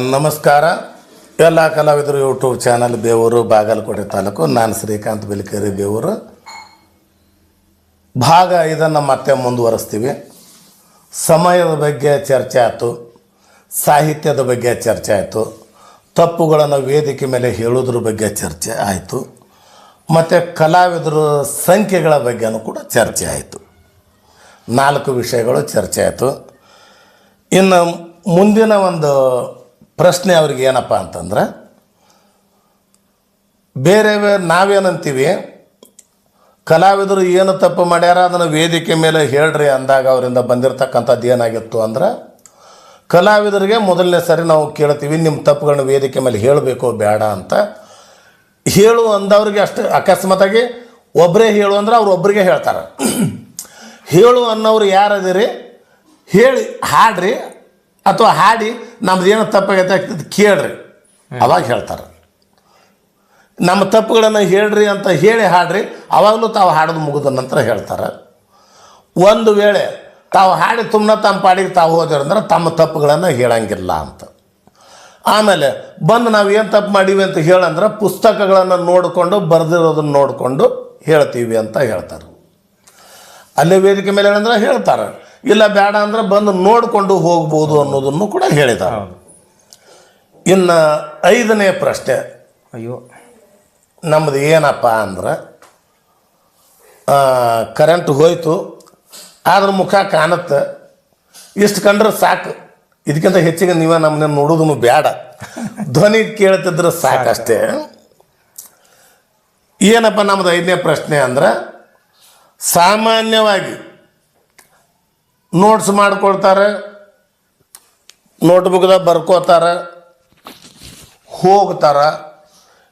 ನಮಸ್ಕಾರ. ಎಲ್ಲ ಕಲಾವಿದರು ಯೂಟ್ಯೂಬ್ ಚಾನಲ್ ಬೇವೂರು, ಬಾಗಲಕೋಟೆ ತಾಲೂಕು. ನಾನು ಶ್ರೀಕಾಂತ್ ಬಿಲ್ಕೇರಿ, ಬೇವೂರು. ಭಾಗ ಇದನ್ನು ಮತ್ತೆ ಮುಂದುವರಿಸ್ತೀವಿ. ಸಮಯದ ಬಗ್ಗೆ ಚರ್ಚೆ ಆಯಿತು. ಸಾಹಿತ್ಯದ ಬಗ್ಗೆ ಚರ್ಚೆ ಆಯಿತು. ತಪ್ಪುಗಳನ್ನು ವೇದಿಕೆ ಮೇಲೆ ಹೇಳೋದ್ರ ಬಗ್ಗೆ ಚರ್ಚೆ ಆಯಿತು. ಮತ್ತು ಕಲಾವಿದರ ಸಂಖ್ಯೆಗಳ ಬಗ್ಗೆನೂ ಕೂಡ ಚರ್ಚೆ ಆಯಿತು. ನಾಲ್ಕು ವಿಷಯಗಳು ಚರ್ಚೆ ಆಯಿತು. ಇನ್ನು ಮುಂದಿನ ಒಂದು ಪ್ರಶ್ನೆ ಅವ್ರಿಗೆ ಏನಪ್ಪ ಅಂತಂದ್ರೆ, ಬೇರೆ ನಾವೇನಂತೀವಿ? ಕಲಾವಿದರು ಏನು ತಪ್ಪು ಮಾಡ್ಯಾರ? ಅದನ್ನು ವೇದಿಕೆ ಮೇಲೆ ಹೇಳ್ರಿ ಅಂದಾಗ ಅವರಿಂದ ಬಂದಿರತಕ್ಕಂಥದ್ದು ಏನಾಗಿತ್ತು ಅಂದ್ರೆ, ಕಲಾವಿದರಿಗೆ ಮೊದಲನೇ ಸರಿ ನಾವು ಕೇಳ್ತೀವಿ, ನಿಮ್ಮ ತಪ್ಪುಗಳನ್ನ ವೇದಿಕೆ ಮೇಲೆ ಹೇಳಬೇಕು ಬೇಡ ಅಂತ. ಹೇಳು ಅಂದವ್ರಿಗೆ ಅಷ್ಟು, ಅಕಸ್ಮಾತಾಗಿ ಒಬ್ಬರೇ ಹೇಳು ಅಂದ್ರೆ ಅವ್ರು ಒಬ್ಬರಿಗೆ ಹೇಳ್ತಾರೆ. ಹೇಳು ಅನ್ನೋರು ಯಾರದಿರಿ? ಹೇಳಿ, ಹಾಡ್ರಿ ಅಥವಾ ಹಾಡಿ ನಮ್ದು ಏನೋ ತಪ್ಪಾಗೈತೆ ಆಗ್ತದೆ ಕೇಳ್ರಿ. ಅವಾಗ ಹೇಳ್ತಾರೆ. ನಮ್ಮ ತಪ್ಪುಗಳನ್ನು ಹೇಳ್ರಿ ಅಂತ ಹೇಳಿ ಹಾಡ್ರಿ ಅವಾಗಲೂ ತಾವು ಹಾಡೋದು ಮುಗಿದ ನಂತರ ಹೇಳ್ತಾರೆ. ಒಂದು ವೇಳೆ ತಾವು ಹಾಡಿ ತುಂಬ ತಮ್ಮ ಪಾಡಿಗೆ ತಾವು ಹೋದ್ರಂದ್ರೆ ತಮ್ಮ ತಪ್ಪುಗಳನ್ನು ಹೇಳಂಗಿಲ್ಲ ಅಂತ. ಆಮೇಲೆ ಬಂದು ನಾವು ಏನು ತಪ್ಪು ಮಾಡೀವಿ ಅಂತ ಹೇಳಂದ್ರೆ ಪುಸ್ತಕಗಳನ್ನು ನೋಡಿಕೊಂಡು ಬರೆದಿರೋದನ್ನು ನೋಡಿಕೊಂಡು ಹೇಳ್ತೀವಿ ಅಂತ ಹೇಳ್ತಾರೆ. ಅಲ್ಲೇ ವೇದಿಕೆ ಮೇಲೆ ಏನಂದ್ರೆ ಹೇಳ್ತಾರೆ. ಇಲ್ಲ ಬೇಡ ಅಂದ್ರೆ ಬಂದು ನೋಡಿಕೊಂಡು ಹೋಗ್ಬೋದು ಅನ್ನೋದನ್ನು ಕೂಡ ಹೇಳಿದ್ದಾರೆ. ಇನ್ನು ಐದನೇ ಪ್ರಶ್ನೆ. ಅಯ್ಯೋ. ನಮ್ಮದು ಏನಪ್ಪ ಅಂದ್ರೆ ಕರೆಂಟ್ ಹೋಯ್ತು ಆದ್ರೆ ಮುಖ ಕಾಣುತ್ತೆ. ಇಷ್ಟು ಕಂಡ್ರೆ ಸಾಕು. ಇದಕ್ಕಿಂತ ಹೆಚ್ಚಿಗೆ ನೀವೇ ನಮ್ಮನ್ನ ನೋಡೋದನ್ನು ಬೇಡ. ಧ್ವನಿ ಕೇಳ್ತಿದ್ರೆ ಸಾಕಷ್ಟೇ. ಏನಪ್ಪ ನಮ್ಮದು ಐದನೇ ಪ್ರಶ್ನೆ ಅಂದ್ರೆ ಸಾಮಾನ್ಯವಾಗಿ ನೋಟ್ಸ್ ಮಾಡ್ಕೊಳ್ತಾರೆ. ನೋಟ್ಬುಕ್ದಾಗ ಬರ್ಕೋತಾರೆ. ಹೋಗ್ತಾರೆ.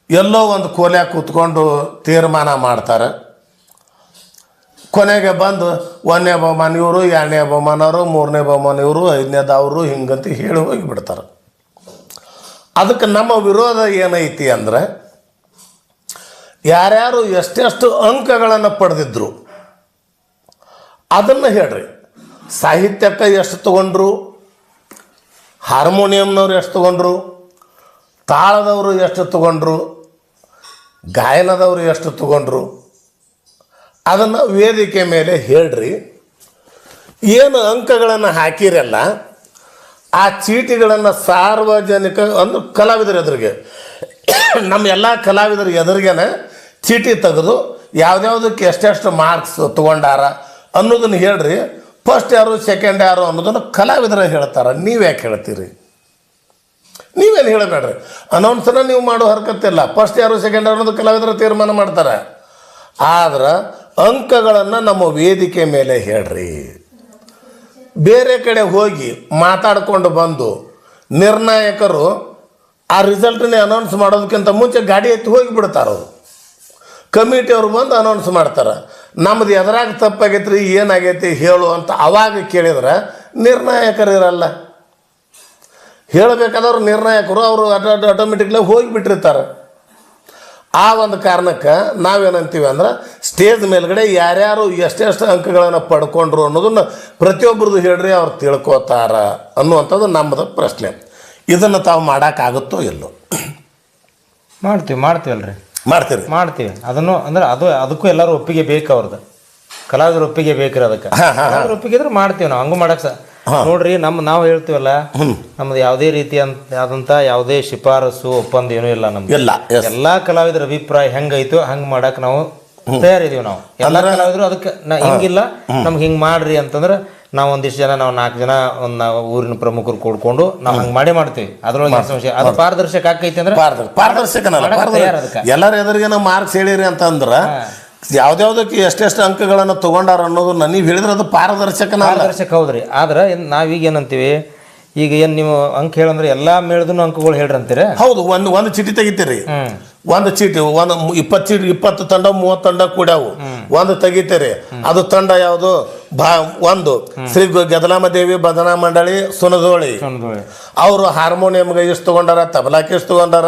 ಎಲ್ಲೋ ಒಂದು ಕೋಲ್ಯಾಗ ಕೂತ್ಕೊಂಡು ತೀರ್ಮಾನ ಮಾಡ್ತಾರೆ. ಕೊನೆಗೆ ಬಂದು ಒಂದನೇ ಬಹುಮಾನ ಇವರು, ಎರಡನೇ ಬಹುಮಾನವರು, ಮೂರನೇ ಬಹುಮಾನ ಇವರು ಐದನೇದವರು ಹಿಂಗಂತ ಹೇಳಿ ಹೋಗಿ ಬಿಡ್ತಾರೆ ಅದಕ್ಕೆ ನಮ್ಮ ವಿರೋಧ ಏನೈತಿ ಅಂದರೆ, ಯಾರ್ಯಾರು ಎಷ್ಟೆಷ್ಟು ಅಂಕಗಳನ್ನು ಪಡೆದಿದ್ರು, ಅದನ್ನು ಹೇಳ್ರಿ. ಸಾಹಿತ್ಯಕ್ಕೆ ಎಷ್ಟು ತಗೊಂಡ್ರು, ಹಾರ್ಮೋನಿಯಂನವ್ರು ಎಷ್ಟು ತಗೊಂಡ್ರು, ತಾಳದವರು ಎಷ್ಟು ತಗೊಂಡ್ರು, ಗಾಯನದವರು ಎಷ್ಟು ತಗೊಂಡ್ರು, ಅದನ್ನು ವೇದಿಕೆ ಮೇಲೆ ಹೇಳ್ರಿ. ಏನು ಅಂಕಗಳನ್ನು ಹಾಕಿರಲ್ಲ, ಆ ಚೀಟಿಗಳನ್ನು ಸಾರ್ವಜನಿಕ, ಅಂದ್ರೆ ಕಲಾವಿದರ ಎದುರಿಗೆ, ನಮ್ಮ ಎಲ್ಲ ಕಲಾವಿದರ ಎದುರಿಗೆನೆ ಚೀಟಿ ತೆಗೆದು, ಯಾವ್ದ್ಯಾವ್ದಕ್ಕೆ ಎಷ್ಟೆಷ್ಟು ಮಾರ್ಕ್ಸ್ ತೊಗೊಂಡಾರ ಅನ್ನೋದನ್ನು ಹೇಳ್ರಿ. ಫಸ್ಟ್ ಯಾರು ಸೆಕೆಂಡ್ ಯಾರು ಅನ್ನೋದನ್ನು ಕಲಾವಿದರೇ ಹೇಳ್ತಾರೆ. ನೀವು ಯಾಕೆ ಹೇಳ್ತೀರಿ? ನೀವೇನು ಹೇಳಬೇಡ್ರಿ? ಅನೌನ್ಸನ್ನ ನೀವು ಮಾಡೋ ಹರ್ಕತ್ತಿಲ್ಲ. ಫಸ್ಟ್ ಯಾರು ಸೆಕೆಂಡ್ ಯಾರು ಅನ್ನೋದು ಕಲಾವಿದರ ತೀರ್ಮಾನ ಮಾಡ್ತಾರೆ. ಆದ್ರೆ ಅಂಕಗಳನ್ನು ನಮ್ಮ ವೇದಿಕೆ ಮೇಲೆ ಹೇಳ್ರಿ. ಬೇರೆ ಕಡೆ ಹೋಗಿ ಮಾತಾಡ್ಕೊಂಡು ಬಂದು ನಿರ್ಣಾಯಕರು ಆ ರಿಸಲ್ಟನ್ನೇ ಅನೌನ್ಸ್ ಮಾಡೋದಕ್ಕಿಂತ ಮುಂಚೆ ಗಾಡಿ ಎತ್ತಿ ಹೋಗಿಬಿಡ್ತಾರೆ ಅವರು ಕಮಿಟಿಯವರು ಬಂದು ಅನೌನ್ಸ್ ಮಾಡ್ತಾರೆ. ನಮ್ದು ಎದುರಾಗ ತಪ್ಪಾಗೈತ್ರಿ, ಏನಾಗೈತಿ ಹೇಳು ಅಂತ ಅವಾಗ ಕೇಳಿದ್ರೆ ನಿರ್ಣಾಯಕರಿರಲ್ಲ. ಹೇಳಬೇಕಾದವ್ರು ನಿರ್ಣಾಯಕರು, ಅವರು ಆಟೋಮೆಟಿಕ್ಲಿ ಹೋಗಿಬಿಟ್ಟಿರ್ತಾರೆ. ಆ ಒಂದು ಕಾರಣಕ್ಕೆ ನಾವೇನಂತೀವಿ ಅಂದ್ರೆ ಸ್ಟೇಜ್ ಮೇಲ್ಗಡೆ ಯಾರ್ಯಾರು ಎಷ್ಟೆಷ್ಟು ಅಂಕಗಳನ್ನು ಪಡ್ಕೊಂಡ್ರು ಅನ್ನೋದನ್ನು ಪ್ರತಿಯೊಬ್ಬರದು ಹೇಳ್ರಿ, ಅವ್ರು ತಿಳ್ಕೊತಾರ ಅನ್ನುವಂಥದ್ದು ನಮ್ಮದು ಪ್ರಶ್ನೆ. ಇದನ್ನು ತಾವು ಮಾಡೋಕ್ಕಾಗುತ್ತೋ ಇಲ್ಲೋ? ಮಾಡ್ತೀವಿ, ಮಾಡ್ತೀವಲ್ರಿ. ಮಾಡ್ತೀರಿ? ಮಾಡ್ತೀವಿ. ಅದನ್ನು ಅಂದ್ರೆ ಅದು ಅದಕ್ಕೂ ಎಲ್ಲರೂ ಒಪ್ಪಿಗೆ ಬೇಕು ಅವ್ರದ್ದು. ಕಲಾವಿದ್ರ ಒಪ್ಪಿಗೆ ಬೇಕ್ರಿ ಅದಕ್ಕೆ. ಕಲಾವಿದ್ರ ಒಪ್ಪಿಗೆ ಇದ್ರೆ ಮಾಡ್ತೀವಿ ನಾವು. ಹಂಗೂ ಮಾಡಕ್ಕೆ ನೋಡ್ರಿ ನಮ್ಮ ನಾವು ಹೇಳ್ತೀವಲ್ಲ ನಮ್ದು ಯಾವುದೇ ರೀತಿ ಆದಂತ ಯಾವುದೇ ಶಿಫಾರಸು ಒಪ್ಪಂದ ಏನೂ ಇಲ್ಲ ನಮ್ದು. ಎಲ್ಲ ಎಲ್ಲಾ ಕಲಾವಿದರ ಅಭಿಪ್ರಾಯ ಹೆಂಗೈತೋ ಹಂಗ್ ಮಾಡಕ್ ನಾವು ತಯಾರಿದೀವಿ ನಾವು. ಎಲ್ಲ ಕಲಾವಿದ್ರು ಅದಕ್ಕೆ ನಾ ಹಿಂಗಿಲ್ಲ. ನಮ್ಗೆ ಹಿಂಗೆ ಮಾಡ್ರಿ ಅಂತಂದ್ರೆ ನಾವು ಒಂದಿಷ್ಟು ಜನ ನಾವು ನಾಲ್ಕು ಜನ ಒಂದು ನಾವು ಊರಿನ ಪ್ರಮುಖರು ಕೂಡ್ಕೊಂಡು ನಾವು ಹಂಗೆ ಮಾಡೇ ಮಾಡ್ತೀವಿ. ಅದ್ರೊಳಗೆ ಸಮಸ್ಯೆ? ಅದು ಪಾರದರ್ಶಕ ಆಕೈತಿ ಅಂದ್ರೆ ಪಾರದರ್ಶಕ. ಎಲ್ಲರ ಎದುರಿಗೆ ನಾವು ಮಾರ್ಕ್ಸ್ ಹೇಳಿರಿ ಅಂತಂದ್ರೆ ಯಾವ್ದ್ಯಾವ್ದಕ್ಕೆ ಎಷ್ಟೆಷ್ಟು ಅಂಕಗಳನ್ನು ತಗೊಂಡಾರ ಅನ್ನೋದು ನನಗೆ ಹೇಳಿದ್ರೆ ಅದು ಪಾರದರ್ಶಕ ಪಾರದರ್ಶಕ ಹೌದ್ರಿ. ಆದ್ರೆ ನಾವೀಗ ಏನಂತೀವಿ ಈಗ ಏನ್ ನೀವು ಅಂಕ ಹೇಳಂದ್ರೆ ಎಲ್ಲಾ ಮೇಳದನು ಅಂಕಗಳು ಹೇಳ್ರಿ ಅಂತೀರ? ಹೌದು ಒಂದು ಒಂದು ಚೀಟಿ ತೆಗಿತೀರಿ. ಒಂದು ಚೀಟಿ ಒಂದು ಇಪ್ಪತ್ತು ಚೀಟಿ ಇಪ್ಪತ್ತು ತಂಡ ಮೂವತ್ತು ತಂಡ ಕೂಡ್ಯಾವು. ಒಂದು ತೆಗಿತೀರಿ. ಅದು ತಂಡ ಯಾವುದು? ಬಾ ಒಂದು. ಶ್ರೀ ಗದಲಾಮ ದೇವಿ ಭಜನಾ ಮಂಡಳಿ ಸುನದೋಳಿ. ಅವರು ಹಾರ್ಮೋನಿಯಂಗೆ ಇಷ್ಟು ತಗೊಂಡಾರ ತಬಲಾಕ್ಕೆ ಇಷ್ಟು ತಗೊಂಡಾರ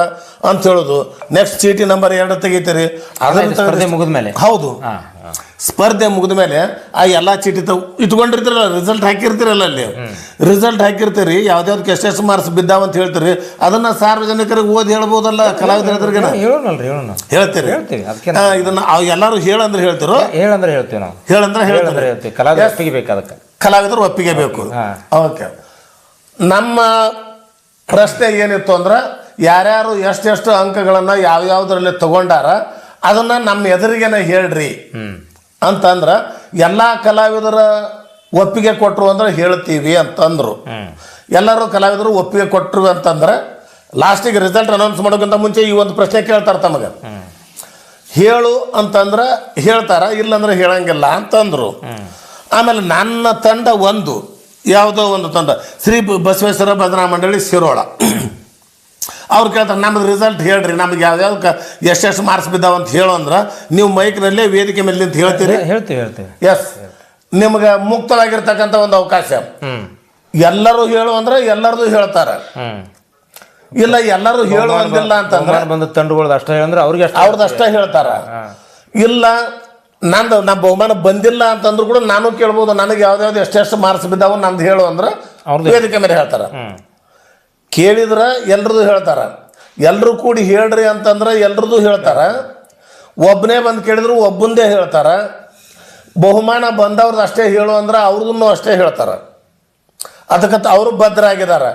ಅಂತ ಹೇಳುದು. ನೆಕ್ಸ್ಟ್ ಚೀಟಿ ನಂಬರ್ ಎರಡು ತೆಗಿತೀರಿ. ಹೌದು. ಸ್ಪರ್ಧೆ ಮುಗಿದ ಮೇಲೆ ಆ ಎಲ್ಲ ಚೀಟಿ ತಗೊ ಇಟ್ಕೊಂಡಿರ್ತೀರಲ್ಲ ರಿಸಲ್ಟ್ ಹಾಕಿರ್ತೀರಲ್ಲ ಅಲ್ಲಿ. ರಿಸಲ್ಟ್ ಹಾಕಿರ್ತೀರಿ ಯಾವ್ದಾವ್ದು ಎಷ್ಟು ಎಷ್ಟು ಮಾರ್ಕ್ಸ್ ಬಿದ್ದಾವ ಅಂತ ಹೇಳ್ತೀರಿ. ಅದನ್ನ ಸಾರ್ವಜನಿಕರಿಗೆ ಓದಿ ಹೇಳ್ಬೋದಲ್ಲ ಕಲಾವಿದರಿಗೆ ಹೇಳ್ತೀರಿ. ಇದನ್ನು ಎಲ್ಲರೂ ಹೇಳಂದ್ರೆ ಹೇಳ್ತಿರೋ? ಹೇಳಂದ್ರೆ ಹೇಳ್ತೀವಿ ನಾವು. ಹೇಳಂದ್ರೆ ಹೇಳಂದ್ರೆ ಹೇಳ್ತೀವಿ. ಕಲಾವಿದ ಒಪ್ಪಿಗೆ ಬೇಕು ಅದಕ್ಕೆ. ಕಲಾವಿದರು ಒಪ್ಪಿಗೆ ಬೇಕು. ಓಕೆ ನಮ್ಮ ಪ್ರಶ್ನೆ ಏನಿತ್ತು ಅಂದ್ರೆ ಯಾರ್ಯಾರು ಎಷ್ಟೆಷ್ಟು ಅಂಕಗಳನ್ನು ಯಾವ್ಯಾವ್ದ್ರಲ್ಲಿ ತಗೊಂಡಾರ ಅದನ್ನ ನಮ್ಮ ಎದುರಿಗೆನ ಹೇಳ್ರಿ. ಅಂತಂದ್ರೆ ಎಲ್ಲ ಕಲಾವಿದರ ಒಪ್ಪಿಗೆ ಕೊಟ್ಟರು ಅಂದ್ರೆ ಹೇಳ್ತೀವಿ ಅಂತಂದ್ರು. ಎಲ್ಲರೂ ಕಲಾವಿದರು ಒಪ್ಪಿಗೆ ಕೊಟ್ಟರು ಅಂತಂದ್ರೆ ಲಾಸ್ಟಿಗೆ ರಿಸಲ್ಟ್ ಅನೌನ್ಸ್ ಮಾಡೋಕ್ಕಿಂತ ಮುಂಚೆ ಈ ಒಂದು ಪ್ರಶ್ನೆ ಕೇಳ್ತಾರೆ ತಮಗೆ. ಹೇಳು ಅಂತಂದ್ರೆ ಹೇಳ್ತಾರ ಇಲ್ಲಂದ್ರೆ ಹೇಳಂಗಿಲ್ಲ ಅಂತಂದ್ರು. ಆಮೇಲೆ ನನ್ನ ತಂಡ ಒಂದು ಯಾವುದೋ ಒಂದು ತಂಡ ಶ್ರೀ ಬಸವೇಶ್ವರ ಭಜನಾ ಮಂಡಳಿ ಶಿರೋಳ. ಅವ್ರು ಕೇಳ್ತಾರೆ ನಮ್ದು ರಿಸಲ್ಟ್ ಹೇಳ್ರಿ ನಮ್ಗೆ ಯಾವ್ಯಾವ ಎಷ್ಟೆಷ್ಟು ಮಾರ್ಕ್ಸ್ ಬಿದ್ದಾವ ಅಂತ ಹೇಳು ಅಂದ್ರೆ ನೀವು ಮೈಕ್ನಲ್ಲೇ ವೇದಿಕೆ ಮೇಲೆ ಅಂತ ಹೇಳ್ತೀರಿ? ಹೇಳ್ತೀವಿ ಹೇಳ್ತೀವಿ. ಎಸ್ ನಿಮ್ಗೆ ಮುಕ್ತವಾಗಿರ್ತಕ್ಕಂಥ ಒಂದು ಅವಕಾಶ. ಎಲ್ಲರೂ ಹೇಳು ಅಂದ್ರೆ ಎಲ್ಲರದು ಹೇಳ್ತಾರೆ. ಇಲ್ಲ ಎಲ್ಲರೂ ಹೇಳು ಅಂದಿಲ್ಲ ಅಂತಂದ್ರೆ ಬಂದ ಅಷ್ಟೇ ಅಂದ್ರೆ ಅವ್ರಿಗೆ ಅವ್ರದ್ದು ಅಷ್ಟೇ ಹೇಳ್ತಾರ. ಇಲ್ಲ ನಂದು ನಮ್ಮ ಬಹುಮಾನ ಬಂದಿಲ್ಲ ಅಂತಂದ್ರು ಕೂಡ ನಾನು ಕೇಳ್ಬೋದು ನನಗೆ ಯಾವ್ದಾವ್ದು ಎಷ್ಟೆಷ್ಟು ಮಾರ್ಕ್ಸ್ ಬಿದ್ದಾವ ನಂದು ಹೇಳು ಅಂದ್ರೆ. ವೇದಿಕೆ ಮೇಲೆ ಹೇಳ್ತಾರ. ಕೇಳಿದ್ರೆ ಎಲ್ರದ್ದು ಹೇಳ್ತಾರ. ಎಲ್ಲರೂ ಕೂಡಿ ಹೇಳ್ರಿ ಅಂತಂದ್ರೆ ಎಲ್ರದ್ದು ಹೇಳ್ತಾರ. ಒಬ್ಬನೇ ಬಂದು ಕೇಳಿದ್ರು ಒಬ್ಬಂದೇ ಹೇಳ್ತಾರ. ಬಹುಮಾನ ಬಂದವ್ರದ್ದು ಅಷ್ಟೇ ಹೇಳು ಅಂದ್ರೆ ಅವ್ರದನ್ನು ಅಷ್ಟೇ ಹೇಳ್ತಾರ. ಅದಕ್ಕಂತ ಅವರು ಭದ್ರಾಗಿದ್ದಾರೆ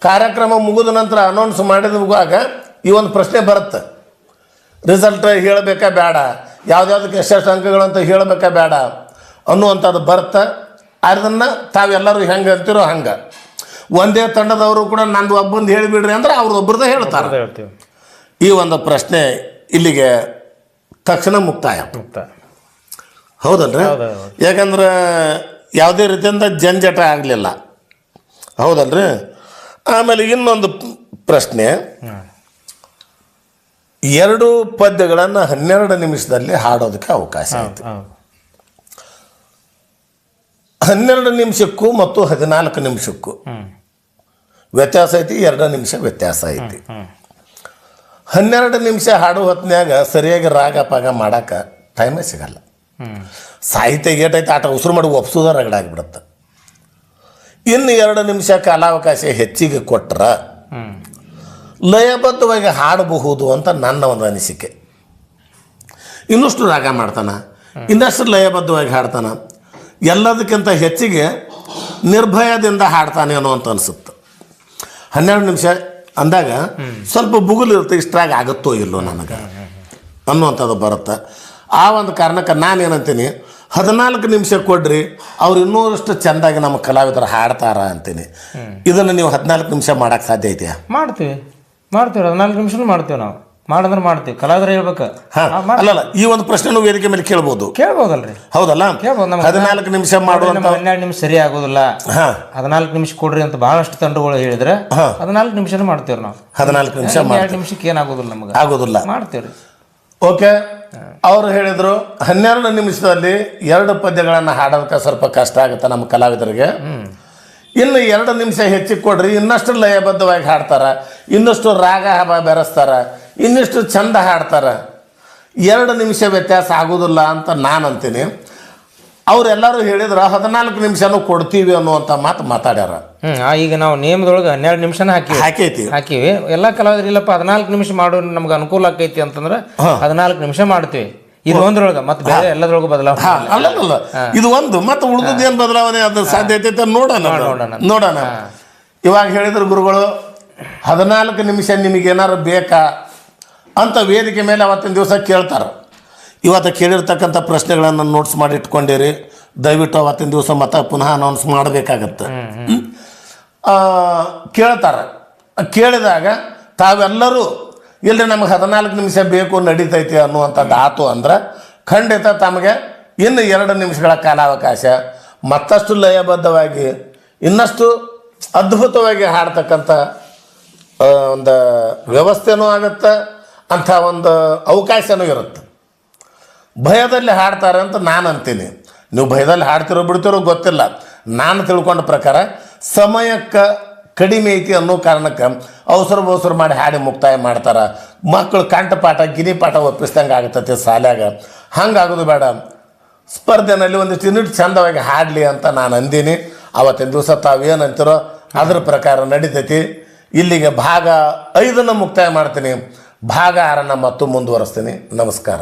ಕಾರ್ಯಕ್ರಮ ಮುಗಿದ ನಂತರ ಅನೌನ್ಸ್ ಮಾಡಿದಾಗ ಈ ಒಂದು ಪ್ರಶ್ನೆ ಬರುತ್ತೆ. ರಿಸಲ್ಟ್ ಹೇಳಬೇಕಾ ಬೇಡ ಯಾವುದ್ಯಾವ್ದಕ್ಕೆ ಎಷ್ಟೆಷ್ಟು ಅಂಕಗಳು ಅಂತ ಹೇಳಬೇಕಾ ಬೇಡ ಅನ್ನುವಂಥದ್ದು ಬರುತ್ತೆ. ಅದನ್ನು ತಾವೆಲ್ಲರೂ ಹೆಂಗೆ ಅಂತೀರೋ ಹಂಗೆ. ಒಂದೇ ತಂಡದವರು ಕೂಡ ನಂದು ಒಬ್ಬಂದು ಹೇಳಿಬಿಡ್ರಿ ಅಂದ್ರೆ ಅವ್ರು ಒಬ್ಬರದೇ ಹೇಳ್ತಾರೆ. ಹೇಳ್ತೀವಿ. ಈ ಒಂದು ಪ್ರಶ್ನೆ ಇಲ್ಲಿಗೆ ತಕ್ಷಣ ಮುಕ್ತಾಯ. ಮುಕ್ತ ಹೌದಲ್ರಿ. ಯಾಕಂದ್ರೆ ಯಾವುದೇ ರೀತಿಯಿಂದ ಜಂಜಟ ಆಗಲಿಲ್ಲ. ಹೌದಲ್ರಿ? ಆಮೇಲೆ ಇನ್ನೊಂದು ಪ್ರಶ್ನೆ. ಎರಡು ಪದ್ಯಗಳನ್ನು ಹನ್ನೆರಡು ನಿಮಿಷದಲ್ಲಿ ಹಾಡೋದಕ್ಕೆ ಅವಕಾಶ ಐತಿ. ಹೌದು. ಹನ್ನೆರಡು ನಿಮಿಷಕ್ಕೂ ಮತ್ತು ಹದಿನಾಲ್ಕು ನಿಮಿಷಕ್ಕೂ. ವ್ಯತ್ಯಾಸ ಐತಿ ಎರಡು ನಿಮಿಷ ವ್ಯತ್ಯಾಸ ಐತಿ. ಹನ್ನೆರಡು ನಿಮಿಷ ಹಾಡು ಹೊತ್ನ್ಯಾಗ ಸರಿಯಾಗಿ ರಾಗ ಪಾಗ ಮಾಡಕ್ಕೆ ಟೈಮೇ ಸಿಗಲ್ಲ. ಸಾಹಿತ್ಯ ಏಟೈತೆ ಆಟ ಉಸಿರು ಮಾಡಿ ಒಪ್ಸೋದ ರಗಡಾಗಿಬಿಡುತ್ತೆ ಇನ್ನು ಎರಡು ನಿಮಿಷ ಕಾಲಾವಕಾಶ ಹೆಚ್ಚಿಗೆ ಕೊಟ್ರೆ ಲಯಬದ್ಧವಾಗಿ ಹಾಡಬಹುದು ಅಂತ ನನ್ನ ಒಂದು ಅನಿಸಿಕೆ. ಇನ್ನಷ್ಟು ರಾಗ ಮಾಡ್ತಾನೆ ಇನ್ನಷ್ಟು ಲಯಬದ್ಧವಾಗಿ ಹಾಡ್ತಾನೆ ಎಲ್ಲದಕ್ಕಿಂತ ಹೆಚ್ಚಿಗೆ ನಿರ್ಭಯದಿಂದ ಹಾಡ್ತಾನೆ ಅನ್ನೋ ಅಂತ ಅನಿಸುತ್ತೆ. ಹನ್ನೆರಡು ನಿಮಿಷ ಅಂದಾಗ ಸ್ವಲ್ಪ ಬುಗುಲ್ ಇರುತ್ತೆ ಇಷ್ಟ್ರಾಗ ಆಗುತ್ತೋ ಇಲ್ಲೋ ನನಗೆ. ಅನ್ನುವಂಥದ್ದು ಬರುತ್ತೆ. ಆ ಒಂದು ಕಾರಣಕ್ಕೆ ನಾನು ಏನಂತೀನಿ ಹದಿನಾಲ್ಕು ನಿಮಿಷ ಕೊಡ್ರಿ ಅವ್ರು ಇನ್ನೂರಷ್ಟು ಚೆಂದಾಗಿ ನಮ್ಮ ಕಲಾವಿದರು ಹಾಡ್ತಾರ ಅಂತೀನಿ. ಇದನ್ನು ನೀವು ಹದಿನಾಲ್ಕು ನಿಮಿಷ ಮಾಡೋಕ್ಕೆ ಸಾಧ್ಯ ಐತೆಯಾ ಮಾಡ್ತೀವಿ. ಮಾಡ್ತೀವಿ ಹದಿನಾಲ್ಕು ನಿಮಿಷನೂ ಮಾಡ್ತೀವಿ ನಾವು. ಮಾಡಂದ್ರೆ ಮಾಡ್ತೀವಿ. ಕಲಾವಿದ್ರೆ ಹೇಳ್ಬೇಕು. ಅಲ್ಲ ಆ, ಅಲ್ಲಲ್ಲ ಈ ಒಂದು ಪ್ರಶ್ನೆನೂ ವೇದಿಕೆ ಮೇಲೆ ಕೇಳ್ಬೋದು. ಕೇಳ್ಬೋದಲ್ರಿ. ಹೌದಲ್ಲ? ಕೇಳ್ಬೋದು ನಮ್ಗೆ. ಹದಿನಾಲ್ಕು ನಿಮಿಷ ಮಾಡುವಂತ ನಮ್ಮ ಹನ್ನೆರಡು ನಿಮಿಷ ಸರಿ ಆಗೋದಿಲ್ಲ. ಹದಿನಾಲ್ಕು ನಿಮಿಷ ಕೊಡ್ರಿ ಅಂತ ಬಹಳಷ್ಟು ತಂಡಗಳು ಹೇಳಿದ್ರೆ. ಹದಿನಾಲ್ಕು ನಿಮಿಷನೂ ಮಾಡ್ತೀವಿ ನಾವು. ಹದಿನಾಲ್ಕು ನಿಮಿಷ ಹನ್ನೆರಡು ನಿಮಿಷಕ್ಕೆ ಏನಾಗೋದಿಲ್ಲ ನಮ್ಗೆ. ಆಗೋದಿಲ್ಲ. ಮಾಡ್ತೀವ್ರಿ. ಓಕೆ. ಅವರು ಹೇಳಿದ್ರು ಹನ್ನೆರಡು ನಿಮಿಷದಲ್ಲಿ ಎರಡು ಪದ್ಯಗಳನ್ನು ಹಾಡೋದಕ್ಕೆ ಸ್ವಲ್ಪ ಕಷ್ಟ ಆಗುತ್ತೆ ನಮ್ಮ ಕಲಾವಿದರಿಗೆ. ಇನ್ನು ಎರಡು ನಿಮಿಷ ಹೆಚ್ಚಿಗೆ ಕೊಡ್ರಿ ಇನ್ನಷ್ಟು ಲಯಬದ್ಧವಾಗಿ ಹಾಡ್ತಾರ ಇನ್ನಷ್ಟು ರಾಗ ಹಬ ಬೆರೆಸ್ತಾರ ಇನ್ನಿಷ್ಟು ಚಂದ ಹಾಡ್ತಾರ. ಎರಡು ನಿಮಿಷ ವ್ಯತ್ಯಾಸ ಆಗೋದಿಲ್ಲ ಅಂತ ನಾನು ಅಂತೀನಿ ಅವರೆಲ್ಲರೂ ಹೇಳಿದ್ರೆ ಹದಿನಾಲ್ಕು ನಿಮಿಷನೂ ಕೊಡ್ತೀವಿ ಅನ್ನುವಂಥ ಮಾತು ಮಾತಾಡ್ಯಾರ. ಈಗ ನಾವು ನಿಯಮದೊಳಗೆ ಹನ್ನೆರಡು ನಿಮಿಷನ ಹಾಕಿ ಹಾಕೈತಿ. ಹಾಕಿವಿ. ಎಲ್ಲ ಕಲಾವಿದ್ರು ಇಲ್ಲಪ್ಪ ಹದಿನಾಲ್ಕು ನಿಮಿಷ ಮಾಡೋ ನಮ್ಗೆ ಅನುಕೂಲ ಆಕೈತಿ ಅಂತಂದ್ರೆ ಹದಿನಾಲ್ಕು ನಿಮಿಷ ಮಾಡ್ತೀವಿ. ಇದು ಒಂದ್ರೊಳಗೆ ಮತ್ತೆ ಬೇರೆ ಎಲ್ಲದ್ರೊಳಗೆ ಬದಲಾವಣೆ ಹಾ ಅಲ್ಲಲ್ಲ ಇದು ಒಂದು ಮತ್ತೆ ಉಳಿದದ್ದು ಏನು ಬದಲಾವಣೆ? ಅದು ಸಾಧ್ಯತೆ ಐತೆ ನೋಡೋಣ ನೋಡೋಣ. ನೋಡೋಣ. ಇವಾಗ ಹೇಳಿದ್ರು ಗುರುಗಳು ಹದಿನಾಲ್ಕು ನಿಮಿಷ ನಿಮಗೇನಾರು ಬೇಕಾ? ಅಂತ ವೇದಿಕೆ ಮೇಲೆ ಅವತ್ತಿನ ದಿವಸ ಕೇಳ್ತಾರೆ. ಇವತ್ತು ಕೇಳಿರ್ತಕ್ಕಂಥ ಪ್ರಶ್ನೆಗಳನ್ನು ನೋಟ್ಸ್ ಮಾಡಿ ಇಟ್ಕೊಂಡಿರಿ. ದಯವಿಟ್ಟು ಅವತ್ತಿನ ದಿವಸ ಮತ್ತೆ ಪುನಃ ಅನೌನ್ಸ್ ಮಾಡಬೇಕಾಗತ್ತೆ. ಕೇಳ್ತಾರೆ. ಕೇಳಿದಾಗ ತಾವೆಲ್ಲರೂ ಇಲ್ಲಿ ನಮಗೆ ಹದಿನಾಲ್ಕು ನಿಮಿಷ ಬೇಕು ನಡೀತೈತಿ ಅನ್ನುವಂಥ ಧಾತು ಅಂದ್ರೆ ಖಂಡಿತ ತಮಗೆ ಇನ್ನು ಎರಡು ನಿಮಿಷಗಳ ಕಾಲಾವಕಾಶ, ಮತ್ತಷ್ಟು ಲಯಬದ್ಧವಾಗಿ, ಇನ್ನಷ್ಟು ಅದ್ಭುತವಾಗಿ ಹಾಡ್ತಕ್ಕಂಥ ಒಂದು ವ್ಯವಸ್ಥೆನೂ ಆಗುತ್ತೆ. ಅಂಥ ಒಂದು ಅವಕಾಶನೂ ಇರುತ್ತೆ. ಭಯದಲ್ಲಿ ಹಾಡ್ತಾರೆ ಅಂತ ನಾನು ಅಂತೀನಿ. ನೀವು ಭಯದಲ್ಲಿ ಹಾಡ್ತಿರೋ ಬಿಡ್ತಿರೋ ಗೊತ್ತಿಲ್ಲ. ನಾನು ತಿಳ್ಕೊಂಡ ಪ್ರಕಾರ ಸಮಯಕ್ಕೆ ಕಡಿಮೆ ಐತಿ ಅನ್ನೋ ಕಾರಣಕ್ಕೆ ಅವಸರ ಬವಸರ ಮಾಡಿ ಹಾಡಿ ಮುಕ್ತಾಯ ಮಾಡ್ತಾರೆ. ಮಕ್ಕಳು ಕಂಠಪಾಠ ಗಿನಿ ಪಾಠ ಒಪ್ಪಿಸ್ದಂಗೆ ಆಗ್ತೈತಿ ಶಾಲ್ಯಾಗ ಹಂಗಾಗೋದು ಬೇಡ. ಸ್ಪರ್ಧೆನಲ್ಲಿ ಒಂದಿಷ್ಟು ಚಿನ್ನಿಟ್ಟು ಚಂದವಾಗಿ ಹಾಡಲಿ ಅಂತ ನಾನು ಅಂದೀನಿ. ಅವತ್ತಿನ ದಿವಸ ತಾವೇನು ಅಂತೀರೋ ಅದ್ರ ಪ್ರಕಾರ ನಡೀತೈತಿ. ಇಲ್ಲಿಗೆ ಭಾಗ ಐದನ್ನು ಮುಕ್ತಾಯ ಮಾಡ್ತೀನಿ. ಭಾಗ ಆರನ್ನು ಮತ್ತು ಮುಂದುವರಿಸ್ತೀನಿ. ನಮಸ್ಕಾರ.